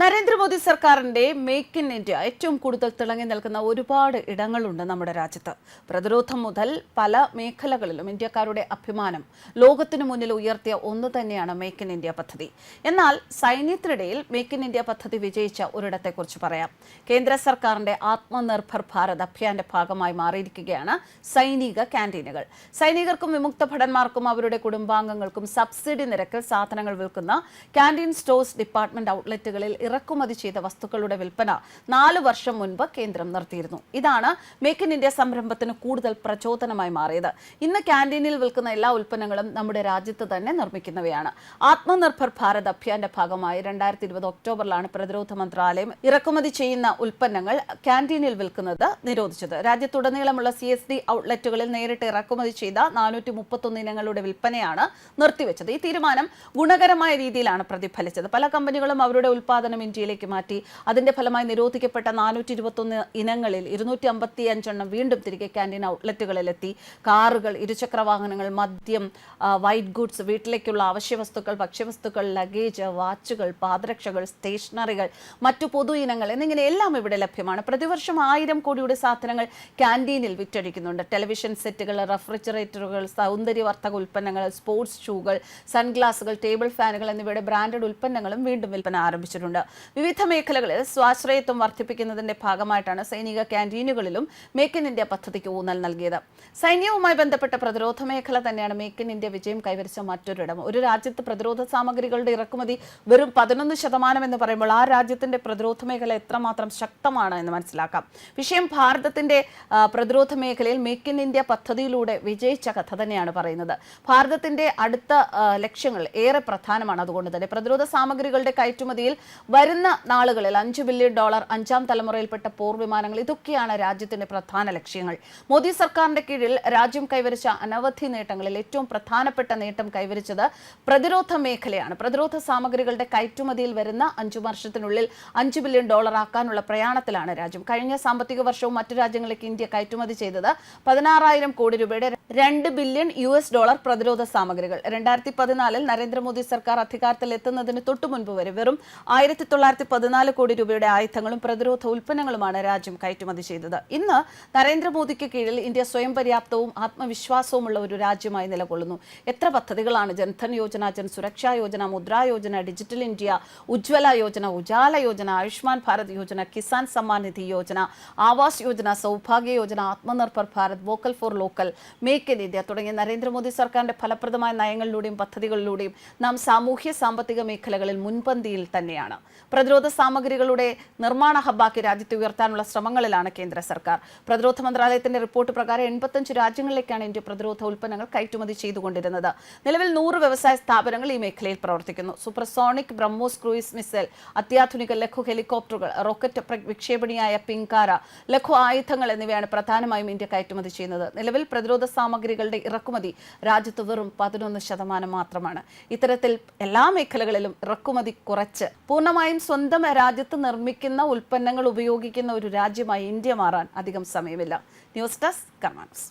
നരേന്ദ്രമോദി സർക്കാരിന്റെ make in India ഏറ്റവും കൂടുതൽ തിളങ്ങി നിൽക്കുന്ന ഒരുപാട് ഇടങ്ങളുണ്ട് നമ്മുടെ രാജ്യത്ത്. പ്രതിരോധം മുതൽ പല മേഖലകളിലും ഇന്ത്യക്കാരുടെ അഭിമാനം ലോകത്തിനു മുന്നിൽ ഉയർത്തിയ ഒന്ന് തന്നെയാണ് മേക്ക് ഇൻ ഇന്ത്യ പദ്ധതി. എന്നാൽ സൈന്യത്തിനിടയിൽ മേക്ക് ഇൻ ഇന്ത്യ പദ്ധതി വിജയിച്ച ഒരിടത്തെക്കുറിച്ച് പറയാം. കേന്ദ്ര സർക്കാരിന്റെ ആത്മനിർഭർ ഭാരത് അഭിയാന്റെ ഭാഗമായി മാറിയിരിക്കുകയാണ് സൈനിക ക്യാന്റീനുകൾ സൈനികർക്കും വിമുക്ത ഭടന്മാർക്കും അവരുടെ കുടുംബാംഗങ്ങൾക്കും സബ്സിഡി നിരക്കിൽ സാധനങ്ങൾ വിൽക്കുന്ന ക്യാന്റീൻ സ്റ്റോഴ്സ് ഡിപ്പാർട്ട്മെന്റ് ഔട്ട്ലെറ്റുകളിൽ ഇറക്കുമതി ചെയ്ത വസ്തുക്കളുടെ വിൽപ്പന നാല് വർഷം മുൻപ് കേന്ദ്രം നിർത്തിയിരുന്നു. ഇതാണ് മേക്ക് ഇൻ ഇന്ത്യ സംരംഭത്തിന് കൂടുതൽ പ്രചോദനമായി മാറിയത്. ഇന്ന് ക്യാന്റീനിൽ വിൽക്കുന്ന എല്ലാ ഉൽപ്പന്നങ്ങളും നമ്മുടെ രാജ്യത്ത് തന്നെ നിർമ്മിക്കുന്നവയാണ്. ആത്മനിർഭർ ഭാരത് അഭിയാന്റെ ഭാഗമായി രണ്ടായിരത്തി ഇരുപത് ഒക്ടോബറിലാണ് പ്രതിരോധ മന്ത്രാലയം ഇറക്കുമതി ചെയ്യുന്ന ഉൽപ്പന്നങ്ങൾ ക്യാന്റീനിൽ വിൽക്കുന്നത് നിരോധിച്ചത്. രാജ്യത്തുടനീളമുള്ള സി എസ് ഡി ഔട്ട്ലെറ്റുകളിൽ നേരിട്ട് ഇറക്കുമതി ചെയ്ത നാനൂറ്റി മുപ്പത്തൊന്ന് ഇനങ്ങളുടെ വിൽപ്പനയാണ് നിർത്തിവെച്ചത്. ഈ തീരുമാനം ഗുണകരമായ രീതിയിലാണ് പ്രതിഫലിച്ചത്. പല കമ്പനികളും അവരുടെ ഉൽപ്പാദനം ഇന്ത്യയിലേക്ക് മാറ്റി. അതിന്റെ ഫലമായി നിരോധിക്കപ്പെട്ട നാനൂറ്റി ഇരുപത്തൊന്ന് ഇനങ്ങളിൽ ഇരുന്നൂറ്റി അമ്പത്തി അഞ്ചെണ്ണം വീണ്ടും തിരികെ ക്യാന്റീൻ ഔട്ട്ലെറ്റുകളിലെത്തി. കാറുകൾ ഇരുചക്ര വാഹനങ്ങൾ മദ്യം വൈറ്റ് ഗുഡ്സ് വീട്ടിലേക്കുള്ള അവശ്യ വസ്തുക്കൾ ഭക്ഷ്യവസ്തുക്കൾ ലഗേജ് വാച്ചുകൾ പാദരക്ഷകൾ സ്റ്റേഷനറികൾ മറ്റു പൊതു ഇനങ്ങൾ എന്നിങ്ങനെ എല്ലാം ഇവിടെ ലഭ്യമാണ്. പ്രതിവർഷം ആയിരം കോടിയുടെ സാധനങ്ങൾ ക്യാന്റീനിൽ വിറ്റഴിക്കുന്നുണ്ട്. ടെലിവിഷൻ സെറ്റുകൾ റെഫ്രിജറേറ്ററുകൾ സൗന്ദര്യവർദ്ധക ഉൽപ്പന്നങ്ങൾ സ്പോർട്സ് ഷൂകൾ സൺഗ്ലാസുകൾ ടേബിൾ ഫാനുകൾ എന്നിവയുടെ ബ്രാൻഡഡ് ഉൽപ്പന്നങ്ങളും വീണ്ടും വിൽപ്പന ആരംഭിച്ചിട്ടുണ്ട്. വിവിധ മേഖലകളിൽ സ്വാശ്രയത്വം വർദ്ധിപ്പിക്കുന്നതിന്റെ ഭാഗമായിട്ടാണ് സൈനിക ക്യാന്റീനുകളിലും മേക്ക് ഇൻ ഇന്ത്യ പദ്ധതിക്ക് ഊന്നൽ നൽകിയത്. സൈന്യവുമായി ബന്ധപ്പെട്ട പ്രതിരോധ മേഖല തന്നെയാണ് മേക്ക് ഇൻ ഇന്ത്യ വിജയം കൈവരിച്ച മറ്റൊരിടം. ഒരു രാജ്യത്ത് പ്രതിരോധ സാമഗ്രികളുടെ ഇറക്കുമതി വെറും പതിനൊന്ന് ശതമാനം എന്ന് പറയുമ്പോൾ ആ രാജ്യത്തിന്റെ പ്രതിരോധ മേഖല എത്രമാത്രം ശക്തമാണ് എന്ന് മനസ്സിലാക്കാം. വിഷയം ഭാരതത്തിന്റെ പ്രതിരോധ മേഖലയിൽ മേക്ക് ഇൻ ഇന്ത്യ പദ്ധതിയിലൂടെ വിജയിച്ച കഥ തന്നെയാണ് പറയുന്നത്. ഭാരതത്തിന്റെ അടുത്ത ലക്ഷ്യങ്ങൾ ഏറെ പ്രധാനമാണ് അതുകൊണ്ട് തന്നെ. പ്രതിരോധ സാമഗ്രികളുടെ കയറ്റുമതിയിൽ വരുന്ന നാളുകളിൽ അഞ്ച് ബില്യൺ ഡോളർ അഞ്ചാം തലമുറയിൽപ്പെട്ട പോർ വിമാനങ്ങൾ ഇതൊക്കെയാണ് രാജ്യത്തിന്റെ പ്രധാന ലക്ഷ്യങ്ങൾ. മോദി സർക്കാരിന്റെ കീഴിൽ രാജ്യം കൈവരിച്ച അനവധി നേട്ടങ്ങളിൽ ഏറ്റവും പ്രധാനപ്പെട്ട നേട്ടം കൈവരിച്ചത് പ്രതിരോധ മേഖലയാണ്. പ്രതിരോധ സാമഗ്രികളുടെ കയറ്റുമതിയിൽ വരുന്ന അഞ്ചു വർഷത്തിനുള്ളിൽ അഞ്ച് ബില്യൺ ഡോളർ ആക്കാനുള്ള പ്രയാണത്തിലാണ് രാജ്യം. കഴിഞ്ഞ സാമ്പത്തിക വർഷവും മറ്റു രാജ്യങ്ങളിലേക്ക് ഇന്ത്യ കയറ്റുമതി ചെയ്തത് പതിനാറായിരം കോടി രൂപയുടെ രണ്ട് ബില്യൺ യു എസ് ഡോളർ പ്രതിരോധ സാമഗ്രികൾ. രണ്ടായിരത്തി പതിനാലിൽ നരേന്ദ്രമോദി സർക്കാർ അധികാരത്തിൽ എത്തുന്നതിന് തൊട്ടു മുൻപ് വരെ വെറും ആയിരത്തി തൊള്ളായിരത്തി പതിനാല് കോടി രൂപയുടെ ആയുധങ്ങളും പ്രതിരോധ ഉൽപ്പന്നങ്ങളുമാണ് രാജ്യം കയറ്റുമതി ചെയ്തത്. ഇന്ന് നരേന്ദ്രമോദിക്ക് കീഴിൽ ഇന്ത്യ സ്വയം പര്യാപ്തവും ആത്മവിശ്വാസവുമുള്ള ഒരു രാജ്യമായി നിലകൊള്ളുന്നു. എത്ര പദ്ധതികളാണ് Jan Dhan Yojana Jan Suraksha Yojana Mudra Yojana digital India Ujjwala Yojana Ujala Yojana Ayushman Bharat Yojana Kisan Samman Nidhi Yojana Awas Yojana Saubhagya Yojana Atmanirbhar Bharat vocal for local make in India തുടങ്ങിയ നരേന്ദ്രമോദി സർക്കാരിന്റെ ഫലപ്രദമായ നയങ്ങളിലൂടെയും പദ്ധതികളിലൂടെയും നാം സാമൂഹ്യ സാമ്പത്തിക മേഖലകളിൽ മുൻപന്തിയിൽ തന്നെയാണ്. പ്രതിരോധ സാമഗ്രികളുടെ നിർമ്മാണ ഹബ്ബാക്കി രാജ്യത്തെ ഉയർത്താനുള്ള ശ്രമങ്ങളിലാണ് കേന്ദ്ര സർക്കാർ. പ്രതിരോധ മന്ത്രാലയത്തിന്റെ റിപ്പോർട്ട് പ്രകാരം എൺപത്തഞ്ച് രാജ്യങ്ങളിലേക്കാണ് ഇന്ത്യ പ്രതിരോധ ഉൽപ്പന്നങ്ങൾ കയറ്റുമതി ചെയ്തുകൊണ്ടിരുന്നത്. നിലവിൽ നൂറ് വ്യവസായ സ്ഥാപനങ്ങൾ ഈ മേഖലയിൽ പ്രവർത്തിക്കുന്നു. സൂപ്പർസോണിക് ബ്രഹ്മോസ് ക്രൂയിസ് മിസൈൽ അത്യാധുനിക ലഘു ഹെലികോപ്റ്ററുകൾ റോക്കറ്റ് വിക്ഷേപണിയായ പിങ്കാര ലഘു ആയുധങ്ങൾ എന്നിവയാണ് പ്രധാനമായും ഇന്ത്യ കയറ്റുമതി ചെയ്യുന്നത്. നിലവിൽ പ്രതിരോധ സാമഗ്രികളുടെ ഇറക്കുമതി രാജ്യത്ത് വെറും പതിനൊന്ന് ശതമാനം മാത്രമാണ്. ഇത്തരത്തിൽ എല്ലാ മേഖലകളിലും ഇറക്കുമതി കുറച്ച് പൂർണമായും സ്വന്തം രാജ്യത്ത് നിർമ്മിക്കുന്ന ഉൽപ്പന്നങ്ങൾ ഉപയോഗിക്കുന്ന ഒരു രാജ്യമായി ഇന്ത്യ മാറാൻ അധികം സമയമില്ല. News desk കർമാനസ്